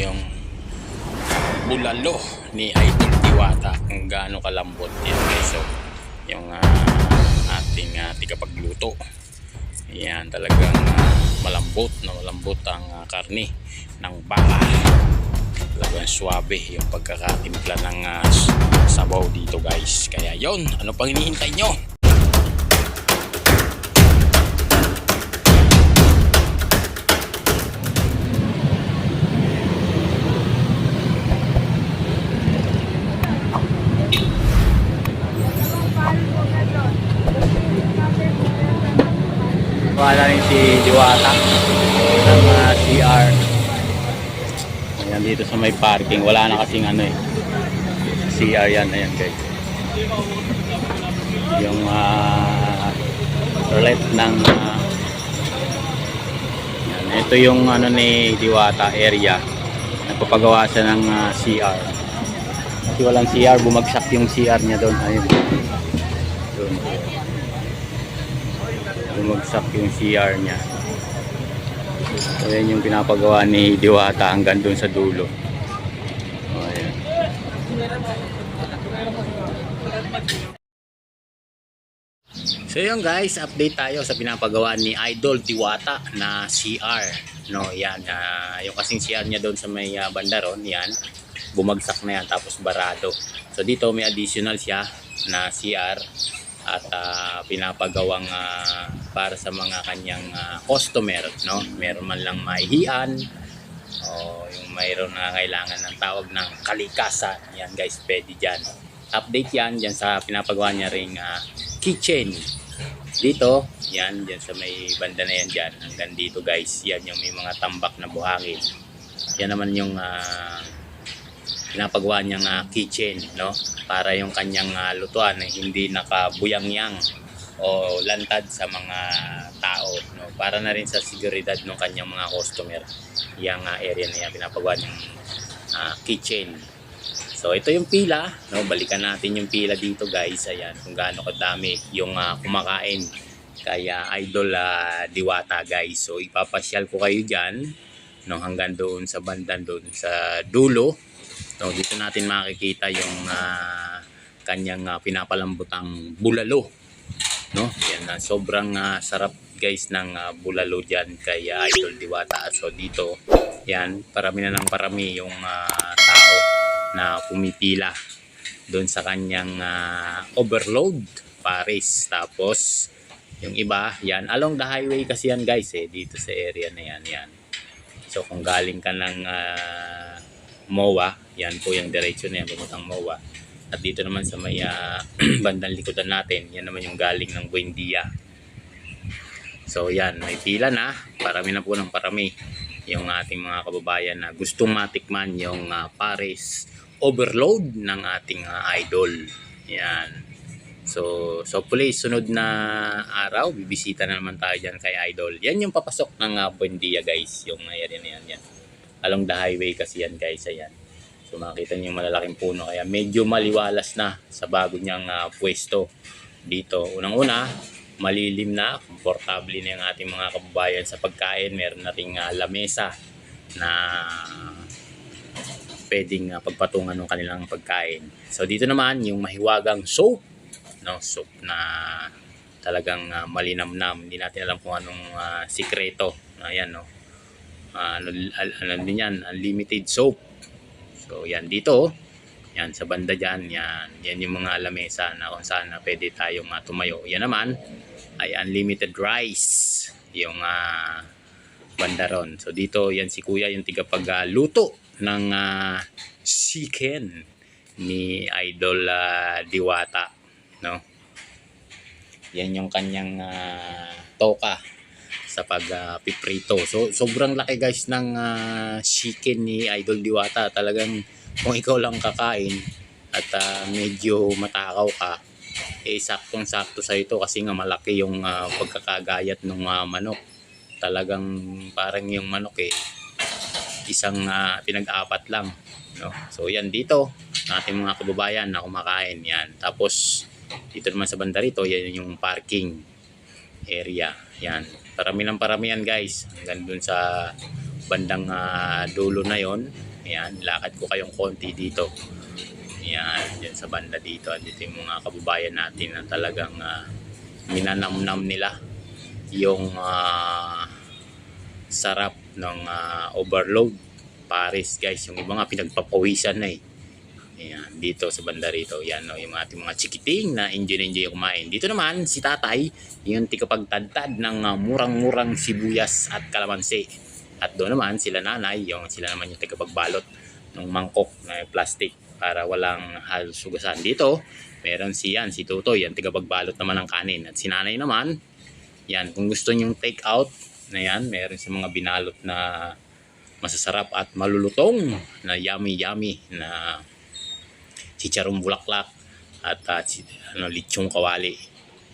yung bulalo ni Idol Diwata kung gaano kalambot yan so yung ah, ating uh, tigapagluto. Yan talagang ah, malambot na malambot ang ah, karne ng baka. Talagang swabe yung pagkakatimpla ng s- sabaw dito guys. Kaya yon ano pang hinihintay nyo parking. Wala na kasing ano eh. CR yan. Ayan guys. Yung uh, roulette ng ah, yan. ito yung ano ni Diwata area. Nagpapagawa siya ng ah, CR. Kasi walang CR. Bumagsak yung CR niya doon. Ayun. Doon bumagsak yung CR niya. So yan yung pinapagawa ni Diwata hanggang doon sa dulo. O, ayan. So yun guys, update tayo sa pinapagawa ni Idol Diwata na CR. No, yan. ah, yung kasing CR niya doon sa may ah, banda ron, yan. Bumagsak na yan tapos barado. So dito may additional siya na CR at ah, pinapagawang ah, para sa mga kanyang ah, customer, no? Meron man lang maihian o yung mayroon na kailangan ng tawag ng kalikasan. Yan guys, pwede dyan. Update yan dyan sa pinapagawa niya ring ah, kitchen. Dito, yan, dyan sa may banda na yan dyan. Hanggang dito guys, yan yung may mga tambak na buhangin. Yan naman yung ah, pinapagawa niyang ah, kitchen, no? Para yung kanyang ah, lutuan ay hindi nakabuyang-yang o lantad sa mga tao, no? Para na rin sa seguridad ng kanyang mga customer. Yang ah, area na yan, pinapagawa niyang ah, kitchen. So ito yung pila, no? Balikan natin yung pila dito, guys. Ayan, kung gaano kadami yung ah, kumakain kaya Idol ah, Diwata, guys. So ipapasyal ko kayo diyan, no? Hanggang doon sa bandan doon sa dulo. No, dito natin makikita yung ah, kanyang ah, pinapalambutang bulalo. No? Yan na sobrang ah, sarap guys ng ah, bulalo diyan kay ah, Idol Diwata. So dito, yan, parami na ng parami yung tao na pumipila doon sa kanyang ah, overload Paris. Tapos yung iba, yan, along the highway kasi yan guys eh, dito sa area na yan, yan. So kung galing ka ng ah, MOA, yan po yung diretsyo na yan, pumutang MOA. At dito naman sa may ah, bandang likodan natin, yan naman yung galing ng Buendia. So yan, may pila na, parami na po ng parami yung ating mga kababayan na gustong matikman yung ah, Paris overload ng ating ah, idol. Yan. So, so please, sunod na araw, bibisita na naman tayo dyan kay Idol. Yan yung papasok ng uh, Buendia guys, yung area na yan, yan. Along the highway kasi yan guys, ayan. So makita niyo yung malalaking puno, kaya medyo maliwalas na sa bago niyang ah, pwesto dito. Unang-una, malilim na, komportable na yung ating mga kababayan sa pagkain. Meron nating uh, lamesa na pwedeng ah, pagpatungan ng kanilang pagkain. So dito naman yung mahiwagang soap, no, soap na talagang ah, malinamnam. Hindi natin alam kung anong ah, sikreto. Ayan, no. Ah, ano, ano din yan, unlimited soap. So yan dito, yan sa banda dyan, yan, yan yung mga lamesa na kung saan na pwede tayong ah, tumayo. Yan naman ay unlimited rice, yung ah, banda ron. So dito, yan si kuya yung tigapagluto ng ah, chicken ni Idol ah, Diwata, no? Yan yung kanyang ah, toka sa pagpiprito. so sobrang laki guys ng ah, chicken ni Idol Diwata. Talagang kung ikaw lang kakain at ah, medyo matakaw ka, eh saktong sakto sa ito kasi nga malaki yung ah, pagkakagayat ng ah, manok. Talagang parang yung manok eh isang ah, pinag-apat lang. No? So yan dito, ating mga kababayan na kumakain yan. Tapos dito naman sa banda rito, yan yung parking area. Yan. Parami ng parami yan guys. Hanggang dun sa bandang ah, dulo na yon Yan, lakad ko kayong konti dito. Yan, dyan sa banda dito. Dito yung mga kababayan natin na talagang uh, minanamnam nila yung ah, sarap ng ah, overload. Paris guys, yung iba nga pinagpapawisan na eh. Ayan, dito sa banda rito, yan no, yung ating mga chikiting na enjoy-enjoy kumain. Dito naman, si tatay, yung tikapagtadtad ng ah, murang-murang sibuyas at kalamansi. At doon naman, sila nanay, yung sila naman yung tikapagbalot ng mangkok na plastic para walang halos. Dito, meron si yan, si Tutoy, yung tigapagbalot naman ng kanin. At si nanay naman, yan, kung gusto nyong take out, na yan, meron sa mga binalot na masasarap at malulutong na yummy yummy na chicharong bulaklak at uh, ano, litsong kawali.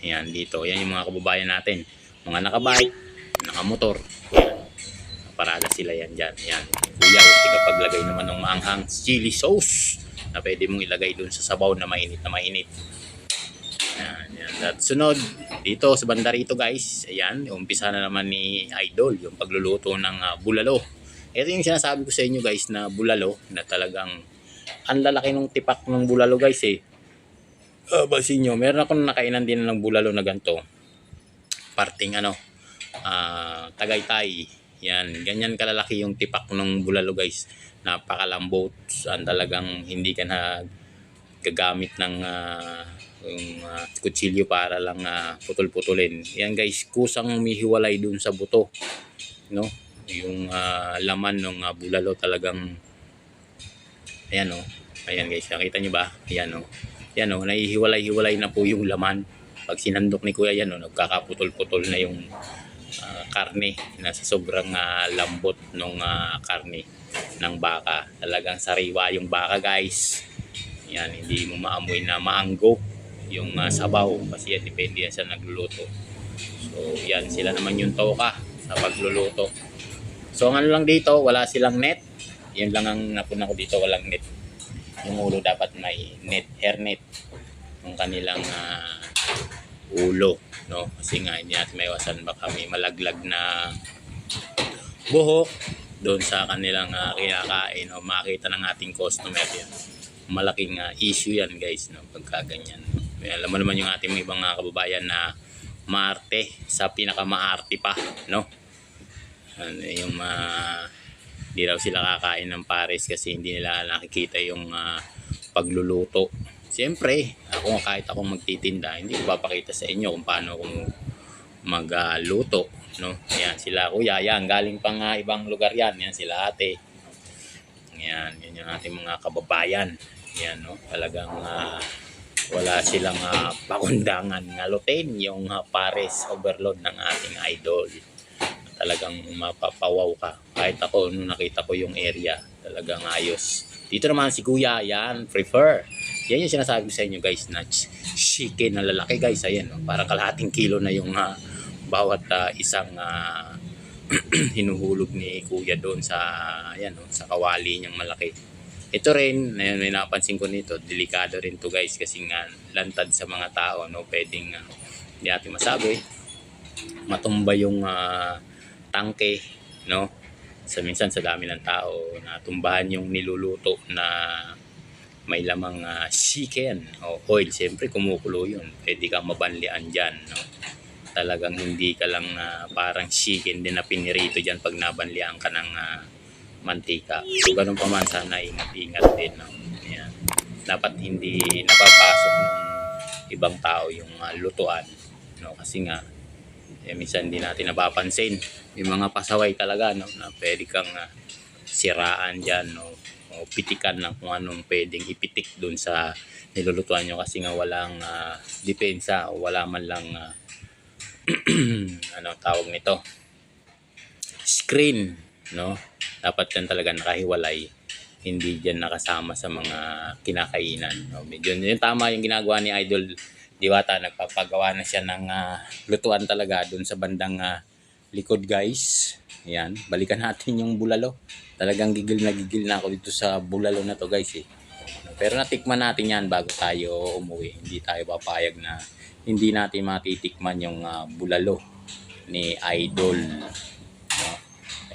Yan dito. Yan yung mga kababayan natin. Mga nakabike, nakamotor. Parada sila yan dyan. Yan. Kuya, yung paglagay naman ng maanghang chili sauce na pwede mong ilagay dun sa sabaw na mainit na mainit. Yan, yan. At sunod, dito sa banda guys, ayan, umpisa na naman ni Idol yung pagluluto ng ah, bulalo. Ito yung sinasabi ko sa inyo guys na bulalo na talagang ang lalaki ng tipak ng bulalo guys eh. Uh, basin nyo, meron akong nakainan din ng bulalo na ganito. Parting ano, ah, tagaytay. Yan, ganyan kalalaki yung tipak ng bulalo guys. Napakalambot. Ang talagang hindi ka na gagamit ng ah, yung ah, kutsilyo para lang ah, putol-putulin. Yan guys, kusang umihiwalay dun sa buto. No? Yung ah, laman ng ah, bulalo talagang Ayan o. Ayan guys, nakita nyo ba? Ayan o. Ayan o, nahihiwalay-hiwalay na po yung laman. Pag sinandok ni kuya yan o, nagkakaputol-putol na yung ah, karne na sa sobrang ah, lambot ng karne ng baka. Talagang sariwa yung baka guys. Yan, hindi mo maamoy na maanggo yung ah, sabaw kasi yan depende yan sa nagluluto. So yan, sila naman yung toka sa pagluluto. So ang ano lang dito, wala silang net. Yan lang ang napuna ko dito, walang net. Yung ulo dapat may net, hairnet. Yung kanilang ah, ulo, no? Kasi nga hindi natin maiwasan baka may malaglag na buhok doon sa kanilang ah, kinakain o makita ng ating customer yan. Malaking ah, issue yan guys, no? Pagka ganyan. May alam mo naman yung ating mga ibang ah, kababayan na maarte sa pinakamaarte pa, no? Ano, yung ah, hindi raw sila kakain ng pares kasi hindi nila nakikita yung ah, pagluluto. Siyempre, ako kahit ako magtitinda, hindi ko papakita sa inyo kung paano ako magluto. no? Ayan, sila kuya, yan, galing pang ah, ibang lugar yan. Yan, sila ate. Yan, yan yung ating mga kababayan. Yan, no? Talagang ah, wala silang uh, pakundangan ngalutin yung ah, pares overload ng ating idol talagang mapapawaw ka. Kahit ako, nung nakita ko yung area, talagang ayos. Dito naman si Kuya, yan, prefer. Yan yung sinasabi sa inyo guys, na ch- chicken na lalaki guys. Ayan, no? parang kalahating kilo na yung ah, bawat ah, isang ah, hinuhulog ni Kuya doon sa, ayan, no? sa kawali niyang malaki. Ito rin, ayan, may napansin ko nito, delikado rin to guys kasi nga lantad sa mga tao, no? Pwedeng, ah, hindi natin masabi, matumba yung ah, tangke, no? Sa minsan sa dami ng tao na tumbahan yung niluluto na may lamang ah, chicken o oil. Siyempre kumukulo yun. Pwede kang mabanlian dyan, no? Talagang hindi ka lang ah, parang chicken din na pinirito dyan pag nabanlian ka ng ah, mantika. So ganun pa man sana ingat-ingat din, no? Ayan. Dapat hindi napapasok ng ibang tao yung ah, lutuan, no? Kasi nga eh, minsan hindi natin napapansin yung mga pasaway talaga no na pwede kang ah, siraan diyan no o pitikan ng kung anong pwedeng ipitik dun sa nilulutuan nyo kasi nga walang ah, depensa o wala man lang ah, ano tawag nito screen no dapat yan talaga nakahiwalay hindi diyan nakasama sa mga kinakainan no medyo yung tama yung ginagawa ni Idol Diwata nagpapagawa na siya ng ah, lutuan talaga dun sa bandang ah, likod guys. Yan, balikan natin yung bulalo. Talagang gigil na gigil na ako dito sa bulalo na to guys eh. Pero natikman natin yan bago tayo umuwi. Hindi tayo papayag na hindi natin matitikman yung ah, bulalo ni Idol.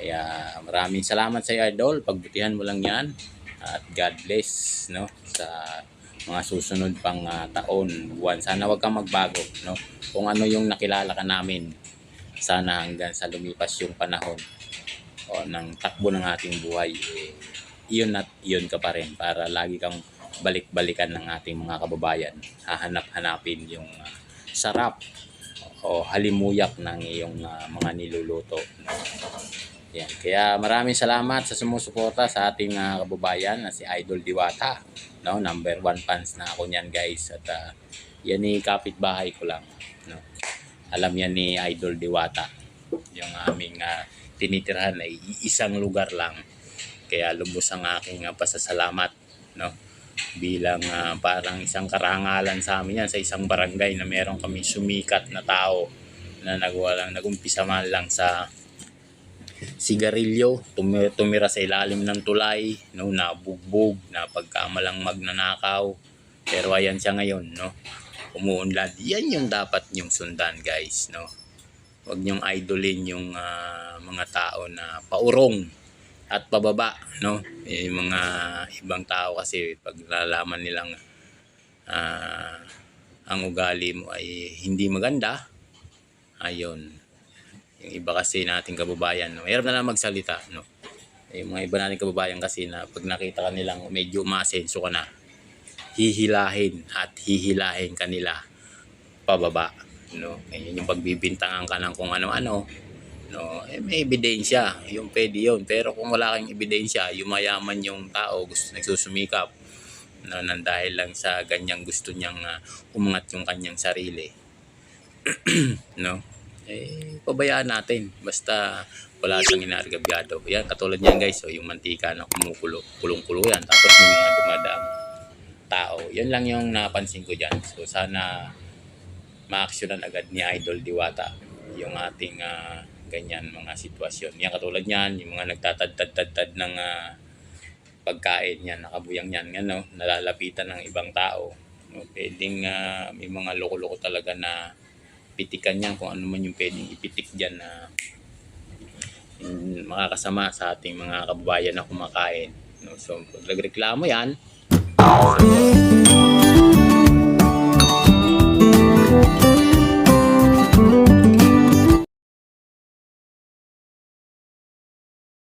Kaya maraming salamat sa iyo, Idol. Pagbutihan mo lang yan. At God bless no sa mga susunod pang ah, taon, buwan. Sana wag kang magbago, no? Kung ano yung nakilala ka namin, sana hanggang sa lumipas yung panahon o ng takbo ng ating buhay, eh, iyon at iyon ka pa rin para lagi kang balik-balikan ng ating mga kababayan. Hahanap-hanapin yung ah, sarap o halimuyak ng iyong ah, mga niluluto. Yan. Kaya maraming salamat sa sumusuporta sa ating ah, kababayan na si Idol Diwata. No, number one fans na ako niyan guys. At ah, yan ni kapitbahay ko lang. No. Alam yan ni Idol Diwata. Yung aming ah, tinitirahan ay isang lugar lang. Kaya lubos ang aking ah, pasasalamat. No bilang ah, parang isang karangalan sa amin yan sa isang barangay na meron kami sumikat na tao na nagwalang nagumpisa man lang sa sigarilyo, tumi- tumira sa ilalim ng tulay, no, nabugbog, na pagkamalang magnanakaw. Pero ayan siya ngayon, no. Umuunlad. Yan yung dapat nyong sundan, guys, no. Huwag nyong idolin yung ah, mga tao na paurong at pababa, no. Eh, Yung mga ibang tao kasi pag nalalaman nilang ah, ang ugali mo ay hindi maganda, ayun, yung iba kasi nating kababayan, no? Hirap na lang magsalita, no? Yung mga iba nating kababayan kasi na pag nakita ka nilang medyo umasenso ka na, hihilahin at hihilahin kanila pababa, no? Yun yung pagbibintangan ka ng kung ano-ano, no? Eh, may ebidensya, yung pwede yun. Pero kung wala kang ebidensya, yung mayaman yung tao, gusto nagsusumikap, no, nang dahil lang sa ganyang gusto niyang ah, umangat yung kanyang sarili, no? Eh, pabayaan natin. Basta wala siyang inargabyado. Yan, katulad niyan guys, so, yung mantika na kumukulo, kulong-kulo yan. Tapos may mga dumadaang tao. Yan lang yung napansin ko dyan. So, sana ma-actionan agad ni Idol Diwata yung ating ah, ganyan mga sitwasyon. Yan, katulad niyan, yung mga nagtatad-tad-tad ng ah, pagkain yan, nakabuyang yan, ano, nalalapitan ng ibang tao. No, pwedeng ah, may mga loko-loko talaga na pitikan yan kung ano man yung pwedeng ipitik dyan na mm, makakasama sa ating mga kababayan na kumakain. No? So, pag nagreklamo yan, so,